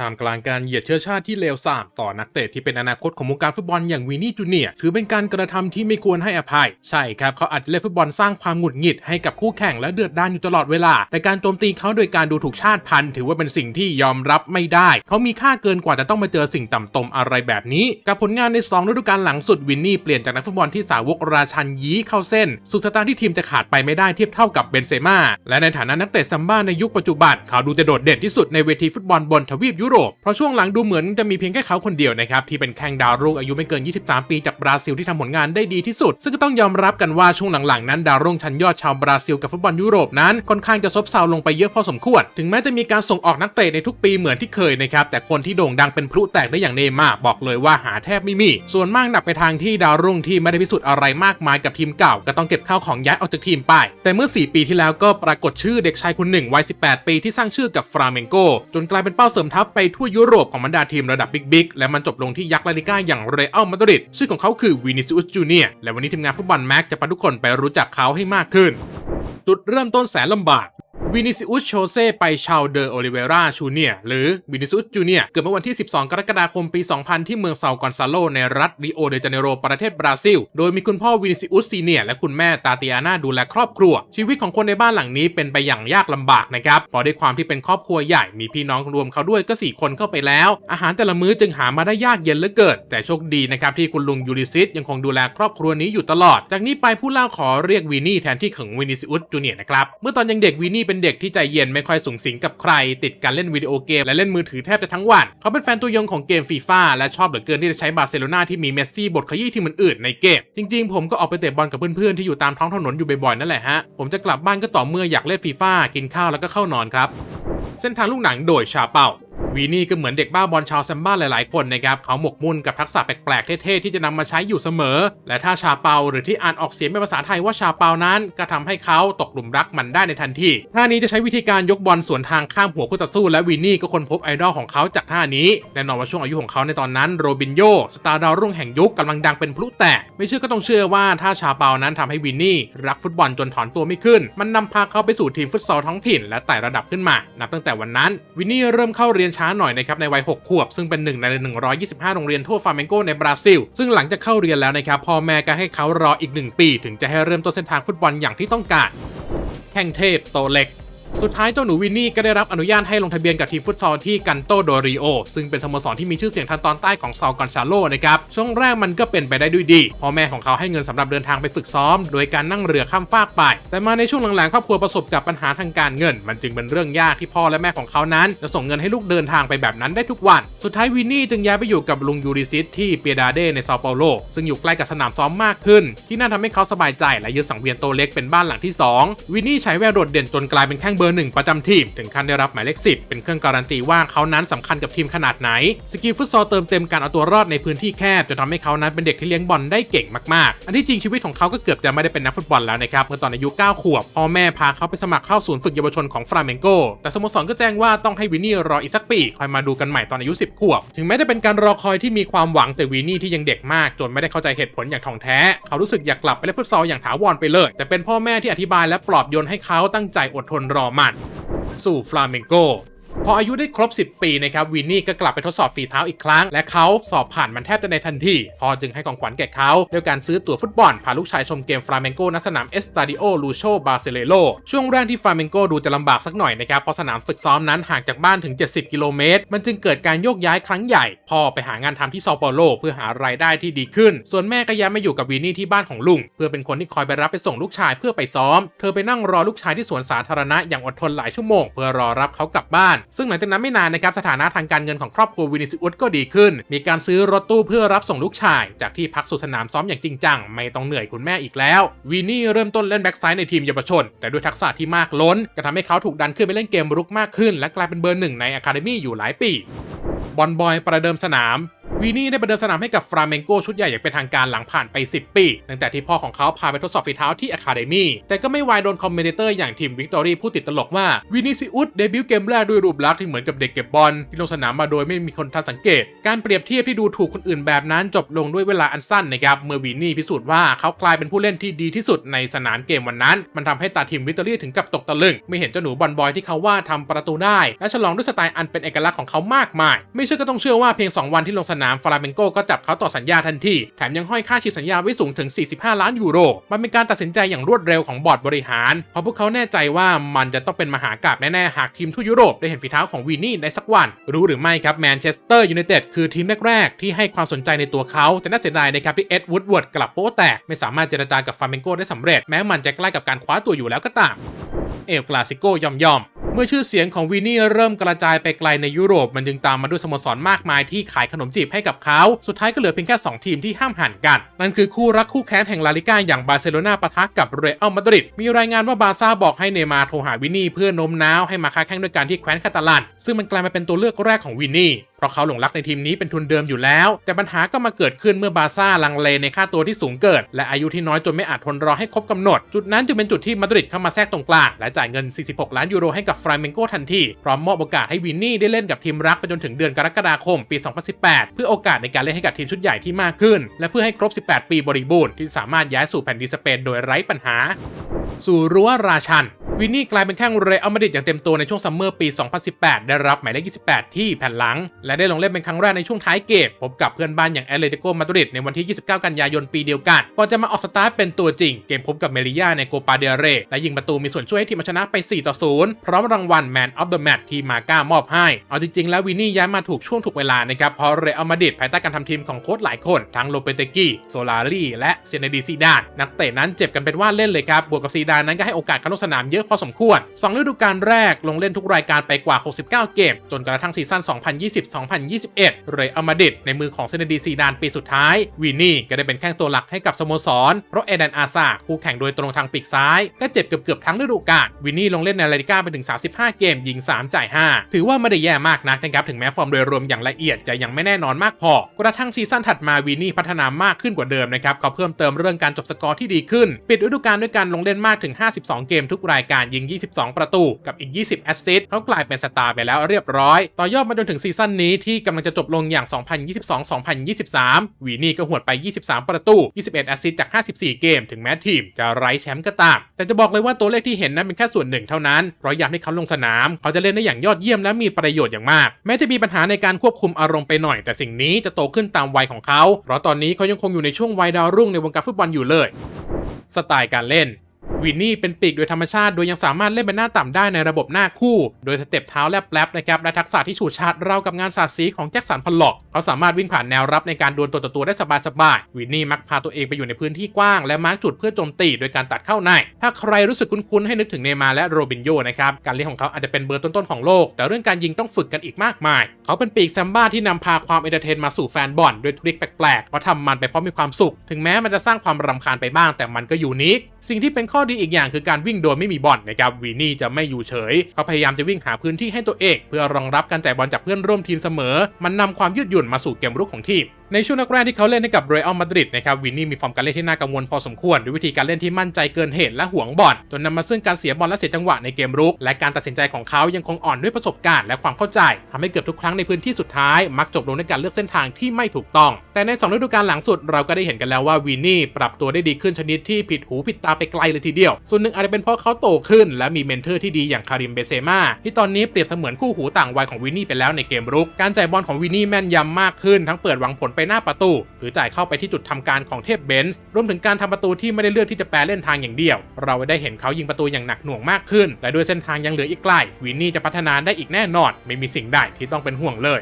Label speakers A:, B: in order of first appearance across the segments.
A: ท่ามกลางการเหยียดเชื้อชาติที่เลวทรามต่อนักเตะที่เป็นอนาคตของวงการฟุตบอลอย่างวีนี่จูเนียร์ถือเป็นการกระทำที่ไม่ควรให้อภัย ใช่ครับเขาอาจจะเล่นฟุตบอลสร้างความหงุดหงิดให้กับคู่แข่งและเดือดดานอยู่ตลอดเวลา แต่การโจมตีเขาโดยการดูถูกชาติพันธุ์ ถือว่าเป็นสิ่งที่ยอมรับไม่ได้ เขามีค่าเกินกว่าจะต้องมาเจอสิ่งต่ำตมอะไรแบบนี้ กับผลงานในสองฤดูกาลหลังสุดวินนี่เปลี่ยนจากนักฟุตบอลที่สาวกราชันยี้เข้าเส้นสู่สตาร์ที่ทีมจะขาดไปไม่ได้เทียบเท่ากับเบนเซม่าและในฐานะนักเตะซัมบ้าในยุคปัจจุบันเขาดูจะโดดเด่นที่สุดในเวทีฟุตบอลบนทวีปยุโรป เพราะช่วงหลังดูเหมือนจะมีเพียงแค่เขาคนเดียวนะครับที่เป็นแข้งดาวรุ่งอายุไม่เกิน 23 ปีจากบราซิลที่ทำผลงานได้ดีที่สุด ซึ่งก็ต้องยอมรับกันว่าช่วงหลังๆนั้นดาวรุ่งชั้นยอดชาวบราซิลกับฟุตบอลยุโรปนั้นค่อนข้างจะซบเซาลงไปเยอะพอสมควร ถึงแม้จะมีการส่งออกนักเตะในทุกปีเหมือนที่เคยนะครับแต่คนที่โด่งดังเป็นพลุแตกได้อย่างเนมาบอกเลยว่าหาแทบไม่มี ส่วนมากหนักไปทางที่ดาวรุ่งที่ไม่ได้พิสูจน์อะไรมากมายกับทีมเก่าก็ต้องเก็บข้าวของย้ายออกจากทีมไป แต่เมื่อ 4 ปีที่แล้วก็ปรากฏชื่อเด็กชายคนหนึ่งวัย 18 ปีที่สร้างชื่อกับฟราเมงโกจนกลายเป็นเป้าเสริมทัพไปทั่วยุโรปของบรรดาทีมระดับบิ๊กๆและมันจบลงที่ยักษ์ลาลิก้าอย่างเรอัลมาดริดชื่อของเขาคือวินิซิอุสจูเนียและวันนี้ทีมงานฟุตบอลแม็กจะพาทุกคนไปรู้จักเขาให้มากขึ้นจุดเริ่มต้นแสนลำบาก วินิซิอุสโชเซไปชาวเดอโอลิเวราชูเนียหรือวินิซิอุสจูเนียเกิดเมื่อวันที่ 12 กรกฎาคมปี 2000 ที่เมืองเซากอนซาโลในรัฐริโอเดจาเนโรประเทศบราซิล โดยมีคุณพ่อวินิซิอุสซีเนียและคุณแม่ตาติอานาดูแลครอบครัว ชีวิตของคนในบ้านหลังนี้เป็นไปอย่างยากลำบากนะครับเพราะด้วยความที่เป็นครอบครัวใหญ่มีพี่น้องรวมเขาด้วยก็ 4 คนเข้าไปแล้ว อาหารแต่ละมื้อจึงหามาได้ยากเย็นเหลือเกินแต่โชคดีนะครับที่คุณลุงยูริซิสยังคงดูแลครอบครัวนี้อยู่ตลอด จากนี้ไปผู้เล่าขอเรียกวีนี่แทนที่ของวินิซิอุสจูเนียนะครับเมื่อตอนยังเด็กวีนี่เป็นเด็กที่ใจเย็นไม่ค่อยสูงสิงกับใคร ติดการเล่นวิดีโอเกมและเล่นมือถือแทบจะทั้งวัน เขาเป็นแฟนตัวยงของเกมฟีฟ่าและชอบเหลือเกินที่จะใช้บาร์เซโลนาที่มีเมสซี่บทขยี้ทีมอื่นๆในเกม จริงๆ ผมก็ออกไปเตะบอลกับเพื่อนๆที่อยู่ตามท้องถนนอยู่บ่อยๆนั่นแหละฮะผมจะกลับบ้านก็ต่อเมื่ออยากเล่นฟีฟ่ากินข้าวแล้วก็เข้านอนครับเส้นทางลูกหนังโดยชาเป่า วีนี่ก็เหมือนเด็กบ้าบอลชาวแซมบ้าหลายๆคนนะครับเขาหมกมุ่นกับทักษะแปลกๆเท่ๆที่จะนำมาใช้อยู่เสมอ และถ้าชาเปาหรือที่อ่านออกเสียงเป็นภาษาไทยว่าชาเปานั้น ก็ทำให้เขาตกหลุมรักมันได้ในทันทีท่านี้จะใช้วิธีการยกบอลสวนทางข้ามหัวคู่ต่อสู้และวีนี่ก็คนพบไอดอลของเขาจากท่านี้แน่นอนว่าช่วงอายุของเขาในตอนนั้นโรบินโยสตาร์ดาวรุ่งแห่งยุคกำลังดังเป็นพลุแตกไม่เชื่อก็ต้องเชื่อว่าถ้าชาเปานั้นทำให้วินนี่รักฟุตบอลจนถอนตัวไม่ขึ้น มันนำพาเขาไปสู่ทีมฟุตซอลท้องถิ่น และไต่ระดับขึ้นมา นับตั้งแต่วันนั้นวินนี่เริ่มเข้าเรียนชาหน่อยนะครับในวัย 6 ขวบ ซึ่งเป็นหนึ่งใน 125 โรงเรียนทั่วฟาร์เมงโกในบราซิล ซึ่งหลังจากเข้าเรียนแล้วนะครับพ่อแม่ก็ให้เขารออีก 1 ปี ถึงจะให้เริ่มต้นเส้นทางฟุตบอลอย่างที่ต้องการแข่งเทพโตเล็ก สุดท้ายเจ้าหนูวินนี่ก็ได้รับอนุญาตให้ลงทะเบียนกับทีฟุตซอลที่กันโตโดริโอซึ่งเป็นสโมสรที่มีชื่อเสียงทางตอนใต้ของซาลกอนชาโลนะครับช่วงแรกมันก็เป็นไปได้ด้วยดีพ่อแม่ของเขาให้เงินสำหรับเดินทางไปฝึกซ้อม โดยการนั่งเรือข้ามฟากไป แต่มาในช่วงหลังๆครอบครัวประสบกับปัญหาทางการเงิน มันจึงเป็นเรื่องยากที่พ่อและแม่ของเขานั้น จะส่งเงินให้ลูกเดินทางไปแบบนั้นได้ทุกวัน สุดท้ายวินนี่จึงย้ายไปอยู่กับลุงยูริซิสที่เปียดาเดในเซาเปาโลซึ่งอยู่ใกล้กับสนามซ้อมมากขึ้น ที่นั่นทำให้เขาสบายใจและยึดสังเวียนโตเล็กเป็นบ้านหลังที่สองวินนี่ใช้แววโดดเด่นจนกลายเป็นแข้งบอร์หนึ่งประจำทีมถึงขั้นได้รับหมายเลข10 เป็นเครื่องการันตีว่าเขานั้นสำคัญกับทีมขนาดไหน สกิลฟุตซอลเติมเต็มการเอาตัวรอดในพื้นที่แคบจนทำให้เขานั้นเป็นเด็กที่เลี้ยงบอลได้เก่งมากๆ อันที่จริงชีวิตของเขาก็เกือบจะไม่ได้เป็นนักฟุตบอลแล้วนะครับเมื่อตอนอายุ 9 ขวบพ่อแม่พาเขาไปสมัครเข้าศูนย์ฝึกเยาวชนของฟราเมงโกแต่สโมสรก็แจ้งว่าต้องให้วินนี่รออีกสักปีคอยมาดูกันใหม่ตอนอายุ 10 ขวบ ถึงแม้จะเป็นการรอคอยที่มีความหวังแต่วินนี่ที่ยังเด็กมากจนไม่ได้เข้าใจเหตุผลอย่างท่องแท้ เขารู้สึกอยากกลับไปเล่นฟุตซอลอย่างถาวรไปเลย แต่เป็นพ่อแม่ที่อธิบายและปลอบโยนให้เขาตั้งใจอดทนรอมัน สู่ฟลาเมงโก พออายุได้ครบ 10 ปีนะครับวินนี่ก็กลับไปทดสอบฝีเท้าอีกครั้ง และเขาสอบผ่านมันแทบจะในทันทีพ่อจึงให้ของขวัญแก่เขาด้วยการซื้อตั๋วฟุตบอล พาลูกชายชมเกมฟลาเมงโกณสนามเอสตาดิโอลูโชบาเซเลโลช่วงแรกที่ฟลาเมงโกดูจะลำบากสักหน่อยนะครับเพราะสนามฝึกซ้อมนั้นห่างจากบ้านถึง 70 กิโลเมตร มันจึงเกิดการโยกย้ายครั้งใหญ่พ่อไปหางานทำที่เซาเปาโลเพื่อหารายได้ที่ดีขึ้น ส่วนแม่ก็ย้ายมาอยู่กับวินนี่ที่บ้านของลุงเพื่อเป็นคนที่คอยไปรับไปส่งลูกชายเพื่อไปซ้อม เธอไปนั่งรอลูกชายที่สวนสาธารณะอย่างอดทนหลายชั่วโมงเพื่อรอรับเขากลับบ้านซึ่งหลังจากนั้นไม่นานนะครับสถานะทางการเงินของครอบครัววินิซิอุสก็ดีขึ้น มีการซื้อรถตู้เพื่อรับส่งลูกชาย จากที่พักสู่สนามซ้อมอย่างจริงจังไม่ต้องเหนื่อยคุณแม่อีกแล้ว วินนี่เริ่มต้นเล่นแบ็กไซด์ในทีมเยาวชน แต่ด้วยทักษะที่มากล้น ก็ทำให้เขาถูกดันขึ้นไปเล่นเกมรุกมากขึ้น และกลายเป็นเบอร์หนึ่งในอะคาเดมี่อยู่หลายปีบอลบอยประเดิมสนาม วีนี่ได้ไปเดินสนามให้กับฟราเมงโกชุดใหญ่อย่างเป็นทางการหลังผ่านไป 10 ปีตั้งแต่ที่พ่อของเขาพาไปทดสอบฝีเท้าที่อะคาเดมี่แต่ก็ไม่วายโดนคอมเมนเตอร์อย่างทีมวิกตอรี่ผู้ติดตลกว่าวินิซิอุสเดบิวต์เกมแรกด้วยรูปลักษณ์ที่เหมือนกับเด็กเก็บบอลที่ลงสนามมาโดยไม่มีคนทันสังเกต การเปรียบเทียบที่ดูถูกคนอื่นแบบนั้นจบลงด้วยเวลาอันสั้นนะครับเมื่อวินนี่พิสูจน์ว่าเขากลายเป็นผู้เล่นที่ดีที่สุดในสนามเกมวันนั้น มันทำให้ตาทีมวิกตอรี่ถึงกับตกตะลึงไม่เห็นเจ้าหนูบอลบอยที่เขาว่าทำประตูได้ และฉลองด้วยสไตล์อันเป็นเอกลักษณ์ของเขามากมาย ไม่เชื่อก็ต้องเชื่อว่าเพียง 2 วันที่ลงสนามฟลาเมงโกก็จับเขาต่อสัญญาทันที แถมยังห้อยค่าฉีดสัญญาไว้สูงถึง 45 ล้านยูโร มันเป็นการตัดสินใจอย่างรวดเร็วของบอร์ดบริหาร เพราะพวกเขาแน่ใจว่ามันจะต้องเป็นมหากราบแน่ๆ หากทีมทั่วยุโรปได้เห็นฝีเท้าของวีนี่ในสักวัน รู้หรือไม่ครับแมนเชสเตอร์ยูไนเต็ดคือทีมแรกๆ ที่ให้ความสนใจในตัวเขา แต่น่าเสียดายนะครับที่เอ็ดวูดเวิร์ดกลับโป๊แตก ไม่สามารถเจรจากับฟลาเมงโกได้สำเร็จ แม้มันจะใกล้กับการคว้าตัวอยู่แล้วก็ตาม เอลกลาซิโกยอมยอม เมื่อชื่อเสียงของวินนี่เริ่มกระจายไปไกลในยุโรปมันจึงตามมาด้วยสโมสรมากมายที่ขายขนมจีบให้กับเขา สุดท้ายก็เหลือเพียงแค่ 2 ทีมที่ห้ามหันกัน นั่นคือคู่รักคู่แข้งแห่งลาลิก้าอย่างบาร์เซโลนาปะทะกับเรอัลมาดริดมีรายงานว่าบาร์ซ่าบอกให้เนมาร์โทรหาวินนี่เพื่อโน้มน้าวให้มาค้าแข่งด้วยการที่แคว้นคาตาลันซึ่งมันกลายมาเป็นตัวเลือกแรกของวินนี่ ราะเขาหลงรักในทีมนี้เป็นทุนเดิมอยู่แล้ว แต่ปัญหาก็มาเกิดขึ้นเมื่อบาซ่าลังเลในค่าตัวที่สูงเกินและอายุที่น้อยจนไม่อาจทนรอให้ครบกำหนด จุดนั้นจึงเป็นจุดที่มาดริดเข้ามาแทรกตรงกลาง และจ่ายเงิน 46 ล้านยูโรให้กับฟรายเมนโกทันทีพร้อมมอบโอกาสให้วินนี่ได้เล่นกับทีมรักไปจนถึงเดือนกรกฎาคมปี 2018 เพื่อโอกาสในการเล่นให้กับทีมชุดใหญ่ที่มากขึ้น และเพื่อให้ครบ 18 ปีบริบูรณ์ที่สามารถย้ายสู่แผ่นดินสเปนโดยไร้ปัญหา สู่รั้วราชัน วินนี่กลายเป็นแข้งเรอัลมาดริดอย่างเต็มตัวในช่วงซัมเมอร์ปี 2018 ได้รับหมายเลข 28 ที่แผ่นหลัง และได้ลงเล่นเป็นครั้งแรกในช่วงท้ายเกมพบกับเพื่อนบ้านอย่างแอตเลติโกมาดริดในวันที่ 29 กันยายนปีเดียวกันก่อนจะมาออกสตาร์ทเป็นตัวจริง เกมพบกับเมริยาในโกปาเดเรและยิงประตูมีส่วนช่วยให้ทีมชนะไป 4 ต่อ 0 พร้อมรางวัล Man of the Match ที่มาก้ามอบให้ เอาจริงๆ แล้ววินนี่ย้ายมาถูกช่วงถูกเวลานะครับเพราะเรอัลมาดริดภายใต้การทำทีมของโค้ชหลายคนทั้งโลเปเตกิโซลารีและเซเนดีซีดานนักเตะนั้นเจ็บกันเป็นว่าเล่นเลยครับบวกกับซีดานนั้นก็ให้โอกาสเขาลงสนามเยอะพอสมควร 2 ฤดูกาลแรกลงเล่นทุกรายการไปกว่า 69 เกม จนกระทั่งซีซั่น 2020-2021 เรอัลมาดริดในมือของเซเนดีซีดานปีสุดท้ายวินนี่ก็ได้เป็นแข้งตัวหลักให้กับสโมสร เพราะเอเดนอาซาคู่แข่งโดยตรงทางปีกซ้าย ก็เจ็บเกือบๆทั้งฤดูกาลวินนี่ลงเล่นในลาลิก้าไปถึง 35 เกม ยิง 3 จ่าย 5 ถือว่าไม่ได้แย่มากนักนะครับถึงแม้ฟอร์มโดยรวมอย่างละเอียดจะยังไม่แน่นอนมากพอ กระทั่งซีซั่นถัดมาวินนี่พัฒนามากขึ้นกว่าเดิมนะครับเขาเพิ่มเติมเรื่องการจบสกอร์ที่ดีขึ้น ปิดฤดูกาลด้วยการลงเล่นมากถึง 52 เกมทุกรายการยิง 22 ประตูกับอีก 20 แอสซิสต์เขากลายเป็นสตาร์ไปแล้วเรียบร้อย ต่อยอดมาจนถึงซีซั่นนี้ที่กำลังจะจบลงอย่าง 2022-2023 วีนี่ก็หวดไป 23 ประตู 21 แอสซิสต์จาก 54 เกม ถึงแม้ทีมจะไร้แชมป์ก็ตาม แต่จะบอกเลยว่าตัวเลขที่เห็นนั้นเป็นแค่ส่วนหนึ่งเท่านั้น เพราะยามที่เขาลงสนาม เขาจะเล่นได้อย่างยอดเยี่ยมและมีประโยชน์อย่างมาก แม้จะมีปัญหาในการควบคุมอารมณ์ไปหน่อย แต่สิ่งนี้จะโตขึ้นตามวัยของเขา เพราะตอนนี้เขายังคงอยู่ในช่วงวัยดาวรุ่งในวงการฟุตบอลอยู่เลยสไตล์การเล่น วินนี่เป็นปีกโดยธรรมชาติโดยยังสามารถเล่นเป็นหน้าต่ำได้ในระบบหน้าคู่ โดยสเต็ปเท้าแลบแลบนะครับและทักษะที่ฉูดฉาดเรากับงานสาดสีของแจ็คสันพอลล็อกเขาสามารถวิ่งผ่านแนวรับในการดวลตัวต่อตัวได้สบายๆวินนี่มักพาตัวเองไปอยู่ในพื้นที่กว้างและมาร์กจุดเพื่อโจมตีโดยการตัดเข้าใน ถ้าใครรู้สึกคุ้นๆให้นึกถึงเนมาร์และโรบินโญนะครับการเล่นของเขาอาจจะเป็นเบอร์ต้นๆของโลก แต่เรื่องการยิงต้องฝึกกันอีกมากมาย เขาเป็นปีกแซมบ้าที่นำพาความเอนเตอร์เทนมาสู่แฟนบอลด้วยทริคแปลกๆเพราะทำมันไปเพราะมีความสุข ถึงแม้มันจะสร้างความรำคาญไปบ้าง แต่มันก็ยูนิคสิ่งที่เป็นข้อดอีกอย่างคือการวิ่งโดยไม่มีบอลนะครับวีนี่จะไม่อยู่เฉย เขาพยายามจะวิ่งหาพื้นที่ให้ตัวเอง เพื่อรองรับการแจกบอลจากเพื่อนร่วมทีมเสมอ มันนำความยืดหยุ่นมาสู่เกมรุกของทีม ในช่วงแรกๆที่เขาเล่นให้กับเรอัลมาดริดนะครับวินนี่มีฟอร์มการเล่นที่น่ากังวลพอสมควรด้วยวิธีการเล่นที่มั่นใจเกินเหตุและหวงบอลจนนำมาซึ่งการเสียบอลและเสียจังหวะในเกมรุก และการตัดสินใจของเขายังคงอ่อนด้วยประสบการณ์และความเข้าใจทำให้เกือบทุกครั้งในพื้นที่สุดท้ายมักจบลงด้วยการเลือกเส้นทางที่ไม่ถูกต้อง แต่ในสองฤดูกาลหลังสุดเราก็ได้เห็นกันแล้วว่าวินนี่ปรับตัวได้ดีขึ้นชนิดที่ผิดหูผิดตาไปไกลเลยทีเดียว ส่วนหนึ่งอาจจะเป็นเพราะเขาโตขึ้น และมีเมนเทอร์ที่ดีอย่างคาริมเบเซมาที่ตอนนี้เปรียบเสมือนคู่หูต่างวัยของวินนี่ไปแล้วในเกมรุก การจ่ายบอลของวินนี่แม่นยำมากขึ้นทั้งเปิดหวังผลไปหน้าประตู หรือจ่ายเข้าไปที่จุดทำการของเทพเบนส์รวมถึงการทำประตูที่ไม่ได้เลือกที่จะแปลเล่นทางอย่างเดียว เราได้เห็นเขายิงประตูอย่างหนักหน่วงมากขึ้น และด้วยเส้นทางยังเหลืออีกไกลวินนี่จะพัฒนาได้อีกแน่นอน ไม่มีสิ่งใดที่ต้องเป็นห่วงเลย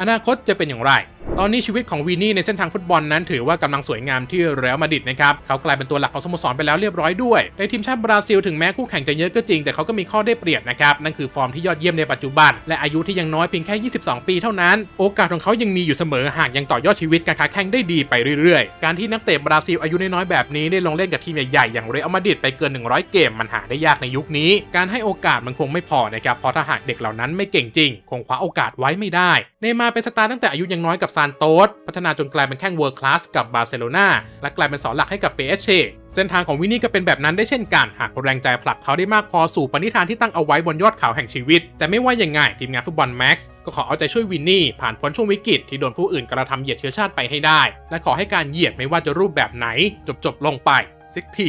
A: อนาคตจะเป็นอย่างไร ตอนนี้ชีวิตของวีนี่ในเส้นทางฟุตบอลนั้นถือว่ากำลังสวยงามที่เรอัลมาดริดนะครับเขากลายเป็นตัวหลักของสโมสรไปแล้วเรียบร้อยด้วย ในทีมชาติบราซิลถึงแม้คู่แข่งจะเยอะก็จริงแต่เขาก็มีข้อได้เปรียบนะครับนั่นคือฟอร์มที่ยอดเยี่ยมในปัจจุบัน และอายุที่ยังน้อยเพียงแค่ 22 ปีเท่านั้น โอกาสของเขายังมีอยู่เสมอหากยังต่อยอดชีวิตการค้าแข่งได้ดีไปเรื่อยๆ การที่นักเตะบราซิลอายุน้อยๆแบบนี้ได้ลงเล่นกับทีมใหญ่ๆอย่างเรอัลมาดริดไปเกิน 100 เกมมันหาได้ยากในยุคนี้ การให้โอกาสมันคงไม่พอนะครับเพราะถ้าหากเด็กเหล่านั้นไม่เก่งจริง คงคว้าโอกาสไว้ไม่ได้ เนมาเป็นสตาร์ตั้งแต่อายุยังน้อยกับซานานโต๊ดพัฒนาจนกลายเป็นแข้งเวิร์คลาสกับบาร์เซโลนาและกลายเป็นเสาหลักให้กับเปเชเส้นทางของวินนี่ก็เป็นแบบนั้นได้เช่นกัน หากแรงใจผลักเขาได้มากพอสู่ปณิธานที่ตั้งเอาไว้บนยอดเขาแห่งชีวิต แต่ไม่ว่ายังไงทีมงานฟุตบอลแม็กซ์ก็ขอเอาใจช่วยวินนี่ ผ่านพ้นช่วงวิกฤตที่โดนผู้อื่นกระทำเหยียดเชื้อชาติไปให้ได้ และขอให้การเหยียดไม่ว่าจะรูปแบบไหน จบๆลงไปสักที